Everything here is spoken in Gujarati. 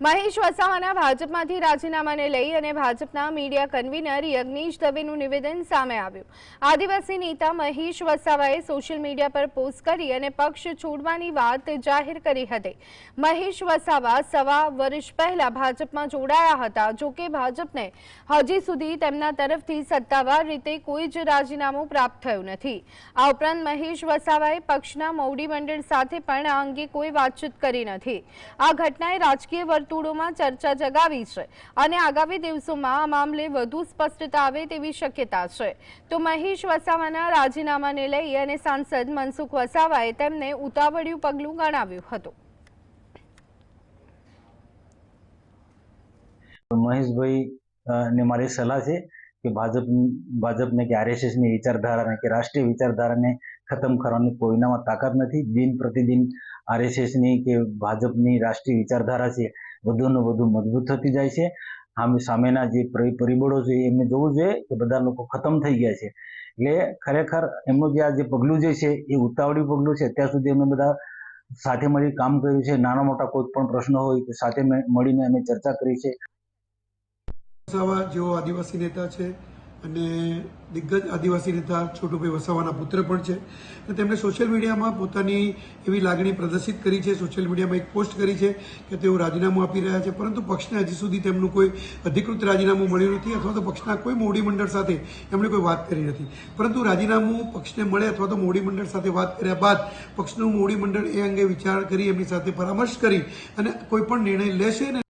મહેશ વસાવાના ભાજપમાંથી રાજીનામાને લઈ અને ભાજપના મીડિયા કન્વીનર યજ્ઞેશ દવેનું નિવેદન સામે આવ્યું. આદિવાસી નેતા મહેશ વસાવાએ સોશિયલ મીડિયા પર પોસ્ટ કરી અને પક્ષ છોડવાની વાત જાહેર કરી હતી. મહેશ વસાવા સવા વર્ષ પહેલા ભાજપમાં જોડાયા હતા. જો કે ભાજપને હજી સુધી તેમના તરફથી સત્તાવાર રીતે કોઈ જ રાજીનામું પ્રાપ્ત થયું નથી. આ ઉપરાંત મહેશ વસાવાએ પક્ષના મોવડી મંડળ સાથે પણ આ અંગે કોઈ વાતચીત કરી નથી. આ ઘટનાએ રાજકીય વર્તુળોમાં ચર્ચા જગાવી છે અને આગામી દિવસોમાં આ મામલે વધુ સ્પષ્ટતા આવે તેવી શક્યતા છે. તો મહેશ વસાવાના રાજીનામાને લઈ અને સાંસદ મનસુખ વસાવાએ તેમને ઉતાવળિયું પગલું ગણાવ્યું હતું. મહેશભાઈ ને મારી સલાહ છે કે ભાજપ, ભાજપને કે આરએસએસની વિચારધારાને કે રાષ્ટ્રીય વિચારધારાને ખતમ કરવાની કોઈનામાં તાકાત નથી. દિન પ્રતિદિન આરએસએસની કે ભાજપની રાષ્ટ્રીય વિચારધારા છે વધુ ને વધુ મજબૂત થતી જાય છે. આમ સામેના જે પરિબળો છે એમને જોવું જોઈએ કે બધા લોકો ખતમ થઈ ગયા છે. એટલે ખરેખર એમનું જે આ જે પગલું જે છે એ ઉતાવળી પગલું છે. અત્યાર સુધી અમે બધા સાથે મળી કામ કર્યું છે. નાના મોટા કોઈ પણ પ્રશ્નો હોય તો સાથે મળીને અમે ચર્ચા કરી છે. જેઓ આદિવાસી નેતા છે અને દિગ્ગજ આદિવાસી નેતા છોટુભાઈ વસાવાના પુત્ર પણ છે. અને તેમણે સોશિયલ મીડિયામાં પોતાની એવી લાગણી પ્રદર્શિત કરી છે. સોશિયલ મીડિયામાં એક પોસ્ટ કરી છે કે તેઓ રાજીનામું આપી રહ્યા છે. પરંતુ પક્ષને હજી સુધી તેમનું કોઈ અધિકૃત રાજીનામું મળ્યું નથી અથવા તો પક્ષના કોઈ મોવડી મંડળ સાથે એમણે કોઈ વાત કરી નથી. પરંતુ રાજીનામું પક્ષને મળે અથવા તો મોવડી મંડળ સાથે વાત કર્યા બાદ પક્ષનું મોવડી મંડળ એ અંગે વિચાર કરી એમની સાથે પરામર્શ કરી અને કોઈ પણ નિર્ણય લેશે